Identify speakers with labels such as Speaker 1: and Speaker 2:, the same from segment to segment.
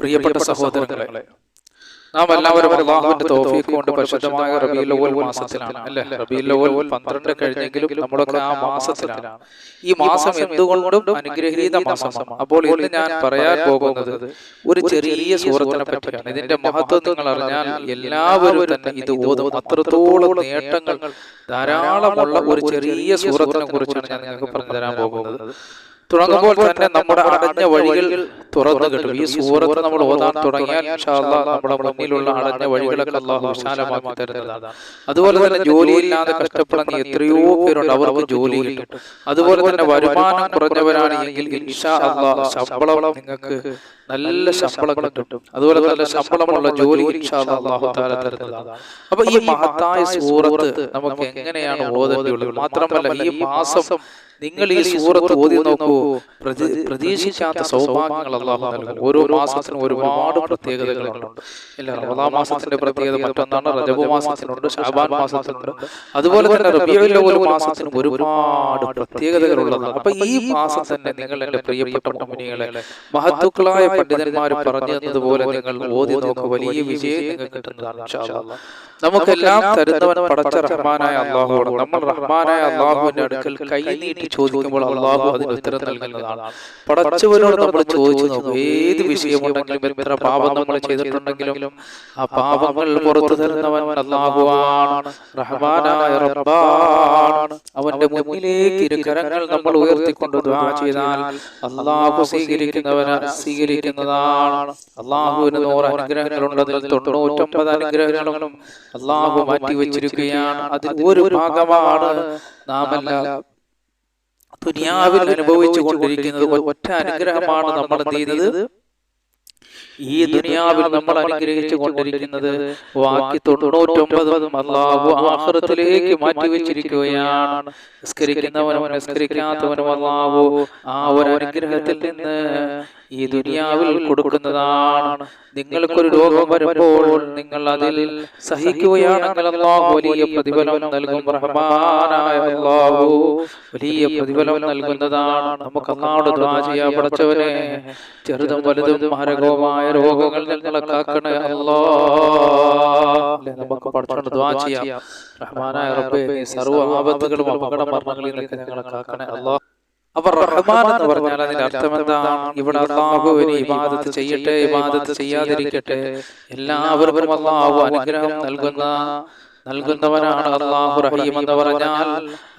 Speaker 1: പ്രിയപ്പെട്ട സഹോദരങ്ങളെ നാം എല്ലാവരും അള്ളാഹുവിന്റെ തോഫീക്ക് കൊണ്ട് പരിശുദ്ധമായ റബീൽ അവൽ മാസത്തിലാണ് അല്ലെ? റബീൽ അവൽ പന്ത്രണ്ട് കഴിഞ്ഞെങ്കിലും നമ്മളൊക്കെ ആ മാസത്തിലാണ്. ഈ മാസം എന്തുകൊണ്ടും അനുഗ്രഹീത മാസമാണ്. അപ്പോൾ ഇന്ന് ഞാൻ പറയാൻ പോകുന്നത് ഒരു ചെറിയ സൂറത്തിനെ പറ്റിയാണ്. ഇതിന്റെ മഹത്വം നിങ്ങൾ അറിഞ്ഞാൽ എല്ലാവരും തന്നെ ഇത് ഓതും. അത്രത്തോളം നേട്ടങ്ങൾ ധാരാളമുള്ള ഒരു ചെറിയ സൂറത്തിനെ കുറിച്ചാണ് ഞാൻ നിങ്ങൾക്ക് പറഞ്ഞു തരാൻ പോകുന്നത്. തുടങ്ങുമ്പോൾ തന്നെ നമ്മുടെ അടഞ്ഞ വഴികൾ തുറന്നു കിട്ടും. ഈ സൂറത്ത് നമ്മൾ ഓതാൻ തുടങ്ങിയാൽ നമ്മുടെ മുന്നിലുള്ള അടഞ്ഞ വഴികളൊക്കെ അള്ളാഹു വിശാലമാക്കി തരുന്നതാണ്. അതുപോലെ തന്നെ ജോലിയില്ലാതെ കഷ്ടപ്പെടുന്ന എത്രയോ പേരുണ്ട് അവർക്ക് ജോലി കിട്ടും. അതുപോലെ തന്നെ വരുമാനം കുറഞ്ഞവരാണെങ്കിൽ ഇൻഷാ അള്ളാഹ് ശമ്പളം നിങ്ങൾക്ക് നല്ല ശമ്പളം കിട്ടും. അതുപോലെ നല്ല ശമ്പളമുള്ള ജോലി തരുന്നതാണ്. അപ്പൊ ഈ മഹത്തായ സൂറത്ത് നമുക്ക് എങ്ങനെയാണ് ഓതേണ്ടത് മാത്രമല്ല ഈ മാസം നിങ്ങൾ ഈ സൂറത്ത് ഓതി നോക്കൂ. പ്രതി- പ്രതീക്ഷിക്കാത്ത സൗഭാഗ്യങ്ങൾ അള്ളാഹു നൽകും ഓരോ മാസത്തിനും ഒരുപാട് പ്രത്യേകതകളുണ്ട്. ഇല്ല റമദാൻ മാസത്തിന്റെ പ്രത്യേകത മറ്റൊന്നാണ് റജബ് മാസത്തിനുണ്ട് ഷാബാൻ മാസത്തിനുണ്ട്. അതുപോലെ തന്നെ റബിയുൽ അവ്വൽ മാസത്തിനും ഒരുപാട് പ്രത്യേകതകളുള്ളതാണ്. അപ്പൊ ഈ മാസം തന്നെ നിങ്ങൾ എന്റെ പ്രിയപ്പെട്ട മുനികളെ മഹത്തുക്കളായ പണ്ഡിതന്മാർ പറഞ്ഞു തന്നതുപോലെ നിങ്ങൾ ഓതി നോക്കുക വലിയ വിജയം നിങ്ങൾക്ക് കിട്ടുന്നതാണ്. നമുക്കെല്ലാം തരുന്നവൻ പടച്ച റഹ്മാനായ അള്ളാഹുവാണ്. നമ്മൾ റഹ്മാനായ അള്ളാഹുവിന്റെ അടുക്കൽ കൈ നീട്ടി ചോദിക്കുമ്പോൾ അള്ളാഹു അതിന് ഉത്തരം നൽകുന്നതാണ്. പടച്ചവനോട് നമ്മൾ ചോദിച്ചു നോക്കും ഏത് വിഷയമുണ്ടെങ്കിലും എത്ര പാപം നമ്മൾ ചെയ്തിട്ടുണ്ടെങ്കിലും ആ പാപങ്ങൾ പുറത്തു തരുന്നവൻ അള്ളാഹുവാണ്. റഹ്മാനായ റബ്ബാണ്. അവന്റെ മുന്നിലേക്ക് ഇരുകരങ്ങൾ നമ്മൾ ഉയർത്തിക്കൊണ്ട് ചെയ്താൽ അള്ളാഹു സ്വീകരിക്കുന്നവന് സ്വീകരിക്കുന്നതാണ് അള്ളാഹുവിന് നൂറ് അനുഗ്രഹങ്ങളുണ്ട്. അതിൽ തൊണ്ണൂറ്റൊമ്പത് അനുഗ്രഹങ്ങളും അള്ളാഹു മാറ്റി വെച്ചിരിക്കുകയാണ് അതിൽ ഒരു ഭാഗമാണ് നാമെല്ലാം ദുനിയാവിൽ അനുഭവിച്ചു കൊണ്ടിരിക്കുന്നത്. ഒറ്റ അനുഗ്രഹമാണ് നമ്മൾ എന്ത് ഈ ദുനിയാവിൽ നമ്മൾ അനുഗ്രഹിച്ചു കൊണ്ടിരിക്കുന്നത് ബാക്കി തൊണ്ണൂറ്റൊമ്പതും അള്ളാഹു ആഹ്റത്തിലേക്ക് മാറ്റി വെച്ചിരിക്കുകയാണ് നിസ്കരിക്കുന്നവനും നിസ്കരിക്കാത്തവനും അള്ളാഹു ആ ഒരു അനുഗ്രഹത്തിൽ നിന്ന് ഈ ദുനിയാവിൽ കൊടുക്കുന്നതാണ്. നിങ്ങൾക്കൊരു രോഗം വരുമ്പോൾ നിങ്ങൾ അതിൽ സഹിക്കുകയാണെങ്കിൽ അള്ളാഹു വലിയ പ്രതിഫലം നൽകും. റഹ്മാനായ അള്ളാഹു വലിയ പ്രതിഫലം നൽകുന്നതാണ്. നമുക്ക് അള്ളാഹോട് ദ്വാ ചെയ്യാൻ പഠിച്ചവനെ ചെറുതും വലുതും മാരകവുമായ രോഗങ്ങൾ നിങ്ങളെ കാക്കണേ അല്ലാ. നമുക്ക് പഠിച്ചോണ്ട് ദ്വാ ചെയ്യാം. റഹ്മാനായ റബ്ബേ സർവ ആപത്തുകളും അപകട മരണങ്ങളിൽ നിന്നൊക്കെ ഞങ്ങളെ കാക്കണേ. അല്ലാ. അപ്പൊ റഹ്മാൻ എന്ന് പറഞ്ഞാൽ അതിന്റെ അർത്ഥം എന്താണ്? ഇവിടെ അള്ളാഹുവിന് ഇബാദത്ത് ചെയ്യട്ടെ ഇബാദത്ത് ചെയ്യാതിരിക്കട്ടെ. എല്ലാവർക്കും അള്ളാഹു അനുഗ്രഹം നൽകുന്ന നൽകുന്നവനാണ് അള്ളാഹു റഹീം എന്ന് പറഞ്ഞാൽ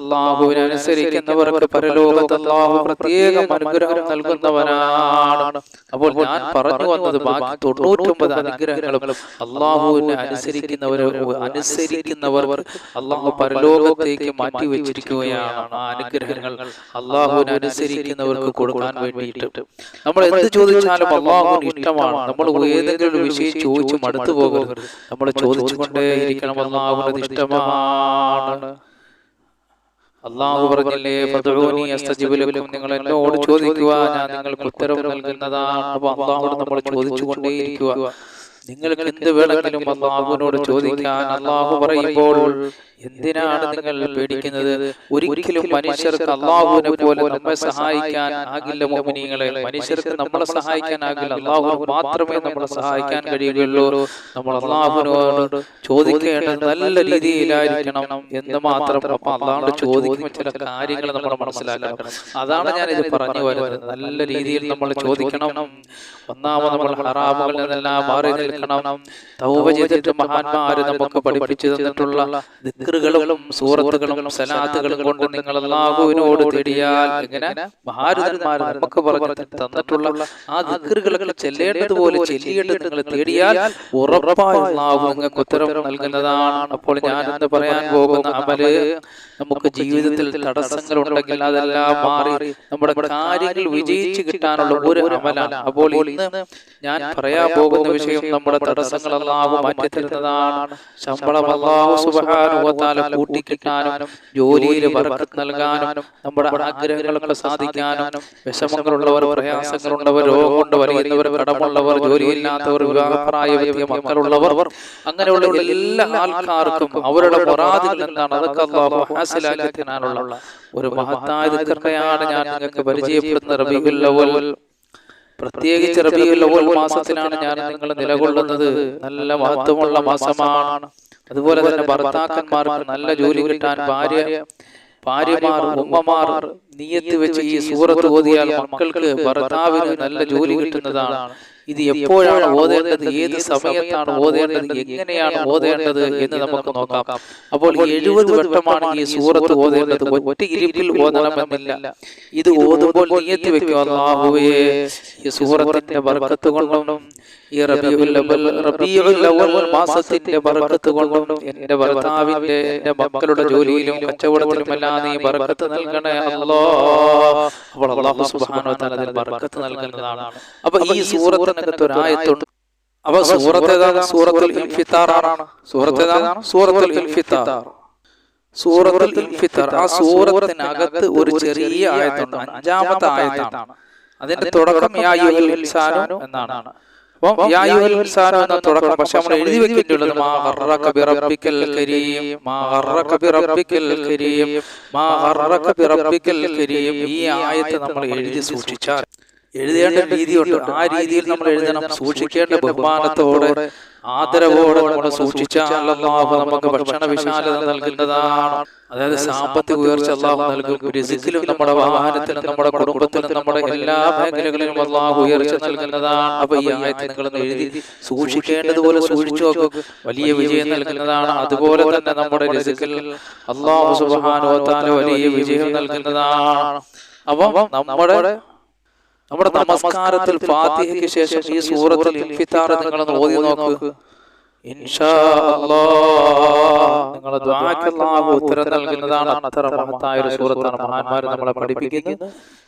Speaker 1: അള്ളാഹുവിനെ അനുസരിക്കുന്നവർക്ക് പരലോകത്ത് അള്ളാഹു പ്രത്യേക അനുഗ്രഹം നൽകുന്നവനാണ് അപ്പോൾ ഞാൻ പറഞ്ഞു വന്നത് ബാക്കി തൊണ്ണൂറ്റൊമ്പത് അനുഗ്രഹങ്ങളും അള്ളാഹുവിനെ അനുസരിക്കുന്നവർ അനുസരിക്കുന്നവർ അള്ളാഹു പരലോകത്തേക്ക് മാറ്റി വെച്ചിരിക്കുകയാണ്. ആ അനുഗ്രഹങ്ങൾ അള്ളാഹുവിനെ അനുസരിക്കുന്നവർക്ക് കൊടുക്കാൻ വേണ്ടിയിട്ട്. നമ്മൾ എന്ത് ചോദിച്ചാലും അള്ളാഹുവിന് ഇഷ്ടമാണ്. നമ്മൾ ഏതെങ്കിലും ഒരു വിഷയം ചോദിച്ചു മടുത്തു പോകരുത്. നമ്മൾ ചോദിച്ചുകൊണ്ടേയിരിക്കണം അള്ളാഹുവിന് ഇഷ്ടമാണ്. അള്ളാഹു പറഞ്ഞില്ലേ നിങ്ങൾ എന്നോട് ചോദിക്കുക ഞാൻ നിങ്ങൾക്ക് ഉത്തരം നൽകുന്നതാണ്. അപ്പൊ അള്ളാഹുവോട് നമ്മൾ ചോദിച്ചുകൊണ്ടേയിരിക്കുക. നിങ്ങൾക്ക് എന്ത് വേണമെങ്കിലും അള്ളാഹുവിനോട് ചോദിക്കാൻ അള്ളാഹു പറയുമ്പോൾ എന്തിനാണ് നിങ്ങൾ പേടിക്കുന്നത്? ഒരിക്കലും മനുഷ്യർക്ക് അള്ളാഹുവിനെ പോലെ നമ്മെ സഹായിക്കാൻ ആകില്ല മോമിനികളെ മനുഷ്യർക്ക് നമ്മളെ സഹായിക്കാൻ ആകില്ല. അള്ളാഹു മാത്രമേ നമ്മളെ സഹായിക്കാൻ കഴിയുകയുള്ളൂ നമ്മൾ അള്ളാഹുവിനോട് ചോദിക്കേണ്ടത് നല്ല രീതിയിലായിരിക്കണം എന്ന് മാത്രം അപ്പൊ അള്ളാഹുടെ ചോദിക്കുന്ന ചില കാര്യങ്ങൾ നമ്മൾ മനസ്സിലാക്കണം. അതാണ് ഞാൻ ഇത് പറഞ്ഞു വരുന്നത്. നല്ല രീതിയിൽ നമ്മൾ ചോദിക്കണം. ഒന്നാമത് നമ്മൾ ഹറാമുകളിൽ നിന്നെല്ലാം മാറി നിൽക്കണം. തൗബ ചെയ്തിട്ട് മഹാന്മാര് നമുക്ക് പഠിപ്പിച്ചു തന്നിട്ടുള്ള ദിക്റുകളും സൂറത്തുകളും സലാത്തുകളും കൊണ്ട് നിങ്ങൾ അള്ളാഹുവിനോട് തേടിയാൽ ഇങ്ങനെ മഹാരുതന്മാർ നമുക്ക് പറഞ്ഞു തന്നിട്ടുള്ള ആ ദിക്റുകളൊക്കെ ചെല്ലേണ്ടതുപോലെ ചെല്ലിയിട്ട് നിങ്ങൾ തേടിയാൽ ഉറപ്പായി അള്ളാഹു നിങ്ങൾക്ക് ഉത്തരം നൽകുന്നതാണ് അപ്പോൾ ഞാൻ എന്ന് പറയാൻ പോകുന്ന അമൽ നമുക്ക് ജീവിതത്തിൽ തടസ്സങ്ങൾ ഉണ്ടെങ്കിൽ അതെല്ലാം മാറി നമ്മുടെ കാര്യങ്ങൾ വിജയിച്ചു കിട്ടാനുള്ള ഒരു അമലാണ്. അപ്പോൾ ഇന്ന് ഞാൻ പറയാൻ പോകുന്ന വിഷയം നമ്മുടെ തടസ്സങ്ങൾ അള്ളാഹു മാറ്റി തരുന്നതാണ് ശമ്പളം അള്ളാഹു കൂട്ടി കിട്ടാനും ജോലിയിൽ വർക്ക് നൽകാനും നമ്മുടെ ആഗ്രഹങ്ങളൊക്കെ സാധിക്കാനും വിഷമങ്ങളുള്ളവർ പ്രയാസങ്ങളുള്ളവർ രോഗമുണ്ട് വലിയവർ കടമുള്ളവർ ജോലിയില്ലാത്തവർ വിവാഹപ്രായ മക്കളുള്ളവർ അങ്ങനെയുള്ള എല്ലാ ആൾക്കാർക്കും അവരുടെ പൊറാതിൽ നിന്നാണ് അതൊക്കെ അള്ളാഹു ഹാസിലാക്കി തരാനുള്ള ഒരു മഹത്തായ ദിക്കറയാണ് ഞാൻ നിങ്ങൾക്ക് പരിചയപ്പെടുന്ന റബീഉൽ അവൽ പ്രത്യേകിച്ച് റബിയുൽ അവൽ മാസത്തിലാണ് ഞാൻ നിങ്ങൾ നിലകൊള്ളുന്നത്. നല്ല മഹത്വമുള്ള മാസമാണ്. അതുപോലെ തന്നെ ഭർത്താക്കന്മാർ നല്ല ജോലി കിട്ടാൻ ഭാര്യ ഭാര്യമാർ ഉമ്മമാർ നീയത്ത് വെച്ച് ഈ സൂറത്ത് ഓതിയാൽ മക്കൾക്ക് ഭർത്താവിന് നല്ല ജോലി കിട്ടുന്നതാണ്. ഇത് എപ്പോഴാണ് ഓതേണ്ടത്? ഏത് സമയത്താണ് ഓതേണ്ടത്? എങ്ങനെയാണ് ഓതേണ്ടത് എന്ന് നമുക്ക് നോക്കാം. അപ്പോൾ എഴുപത് വട്ടമാണ് ഈ സൂറത്ത് ഓതേണ്ടത്. ഒറ്റ ഇരിപ്പിൽ ഓതണമെന്നില്ല. ഇത് ഓതുമ്പോൾ നീയത്തി വെക്കുക. അള്ളാഹുവേ ഈ സൂറത്തിന്റെ ബർക്കത്ത് കൊണ്ടും ഈ റബീഉൽ അവൽ മാസത്തിന്റെ ബർക്കത്ത് കൊണ്ടും എന്റെ ഭർത്താവിന്റെ എന്റെ മക്കളുടെ ജോലിയിലും കച്ചവടത്തിലുമെല്ലാം നീ ബർക്കത്ത് നൽകണേ അല്ലോ അപ്പോൾ അള്ളാഹു വ തആല ബർക്കത്ത് നൽകുന്നതാണ്. അപ്പൊ ഈ സൂറത്തിനകത്ത് ഒരു ആയത്തുണ്ട്. അപ്പൊ സൂറത്ത് ഏതാണ്? സൂറത്തുൽ ഇൻഫിത്താർ ആണ്. സൂറത്ത് ഏതാണ്? സൂറത്തുൽ ഇൻഫിത്താർ. സൂറത്തുൽ ഇൻഫിത്താർ. ആ സൂറത്തിനകത്ത് ഒരു ചെറിയ ആയത്തുണ്ട്. അഞ്ചാമത്തെ ആയത്താണ്. അതിന്റെ തുടക്കം ഇൻസാനു എന്നാണ്. അപ്പം ഇൻസാനു എന്ന തുടക്കം പക്ഷെ നമ്മൾ എഴുതി വെച്ചിട്ടുള്ളത് മാ ബിറബ്ബിക്കൽ കരീം. മാ ബിറബ്ബിക്കൽ കരീം. മാ ബിറബ്ബിക്കൽ കരീം. ഈ ആയത്ത് നമ്മൾ എഴുതി സൂക്ഷിച്ചാൽ എഴുതേണ്ട രീതിയുണ്ട് ആ രീതിയിൽ നമ്മൾ എഴുതണം സൂക്ഷിക്കേണ്ട ബഹുമാനത്തോടെ ആദരവോടെ നമ്മൾ സൂക്ഷിച്ചാൽ നമുക്ക് ഭക്ഷണ വിശാലത നൽകുന്നതാണ് അതായത് സാമ്പത്തിക ഉയർച്ച അള്ളാഹു നൽകും. രസിക്കലും നമ്മുടെ വാഹനത്തിലും നമ്മുടെ കുടുംബത്തിലും നമ്മുടെ എല്ലാ മേഖലകളിലും അള്ളാഹു ഉയർച്ച നൽകുന്നതാണ് അപ്പൊ ഈ ആയത്ത് എഴുതി സൂക്ഷിക്കേണ്ടതുപോലെ സൂക്ഷിച്ചു നോക്കും. വലിയ വിജയം നൽകുന്നതാണ് അതുപോലെ തന്നെ നമ്മുടെ രസിക്കൽ അള്ളാഹു സുബാനുവത്താല വലിയ വിജയം നൽകുന്നതാണ് അപ്പം നമ്മുടെ നമ്മുടെ നമസ്കാരത്തിൽ ഫാത്തിഹയ്ക്ക് ശേഷം ഈ സൂറത്തിൽ നിങ്ങൾ ഓതി നോക്ക്. ഉത്തരം നൽകുന്നതാണ് അത്ര മഹത്തായ ഒരു മഹാന്മാർ നമ്മളെ പഠിപ്പിക്കുന്നത്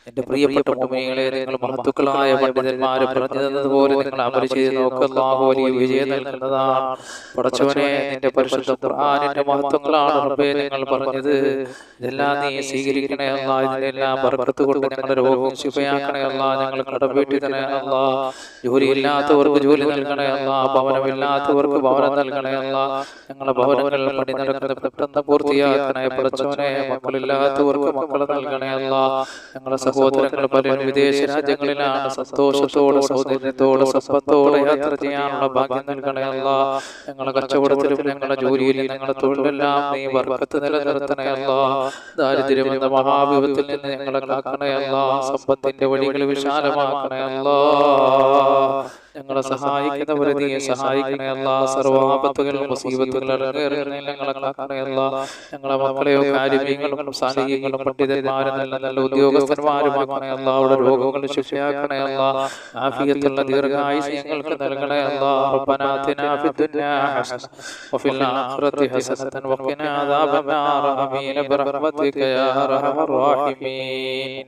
Speaker 1: എന്റെ പ്രിയപ്പെട്ട നിങ്ങൾ മഹത്തുക്കളായ പണ്ഡിതന്മാർ പറഞ്ഞു തന്നതുപോലെ നിങ്ങൾ അമൽ ചെയ്ത് നോക്കല്ലാഹു വലിയ വിജയം നൽകുന്നതാണ്. പടച്ചവനെ നിന്റെ പരിശുദ്ധ ഖുർആനിന്റെ മഹത്വങ്ങളാണ് റബ്ബേ നിങ്ങൾ പറഞ്ഞത്. ഇതെല്ലാം നീ സ്വീകരിക്കണേ അല്ല ഇതിനെല്ലാം ബർക്കത്ത് കൊണ്ട് ഞങ്ങളുടെ രോഗം ശുഭയാക്കണേ അല്ല ഞങ്ങൾ കടം വീട്ടി തന്നെ അല്ല ജോലിയില്ലാത്തവർക്ക് ജോലി നൽകണേ അല്ല ഭവനമില്ലാത്തവർക്ക് ഭവനം നൽകണേ അല്ല ഞങ്ങളെ ഭവനങ്ങളിൽ പണി നടക്കുന്ന പെട്ടെന്ന് പൂർത്തിയാക്കണേ പടച്ചവനെ മക്കളില്ലാത്തവർക്ക് മക്കളെ നൽകണേ അല്ല ഞങ്ങളെ സഹോദരങ്ങൾ പലരും വിദേശ രാജ്യങ്ങളിലാണ് സന്തോഷത്തോടെ സൗന്ദര്യത്തോടെ സമ്പത്തോടെ യാത്ര ചെയ്യാനുള്ള ഭാഗ്യം നൽകണേ അല്ല ഞങ്ങളെ കച്ചവടത്തിലും ഞങ്ങളുടെ ജോലിയിലും ഞങ്ങളുടെ തൊഴിലെല്ലാം നീ വർക്കത്ത് നിലനിർത്തണേ അല്ല ദാരിദ്ര്യം എന്ന മഹാവിപത്തിൽ നിന്ന് ഞങ്ങളെ കാക്കണേ അല്ല സമ്പത്തിന്റെ വഴികൾ വിശാലമാക്കണേ അല്ല ഞങ്ങളെ സഹായിക്കുന്നവരെ നീ സഹായിക്കണേ അല്ല സർവാപത്തുകൾ മുസീബത്തുകൾ അടങ്ങേറുന്നതിൽ ഞങ്ങളെ കാക്കണേ അല്ല ഞങ്ങളെ മക്കളെയോ കാര്യങ്ങളും സാലിഹ്യങ്ങളും പണ്ഡിതന്മാരും നല്ല നല്ല ഉദ്യോഗസ്ഥന്മാരുമാക്കണേ അല്ല അവിടെ രോഗങ്ങൾ ശിക്ഷയാക്കണേ അല്ല ആഫിയത്തുള്ള ദീർഘായുസ് ഞങ്ങൾക്ക് നൽകണേ അല്ല ربنا آتنا في الدنيا حسنة وفي الآخرة حسنة وقنا عذاب النار آمين برحمتك يا أرحم الراحمين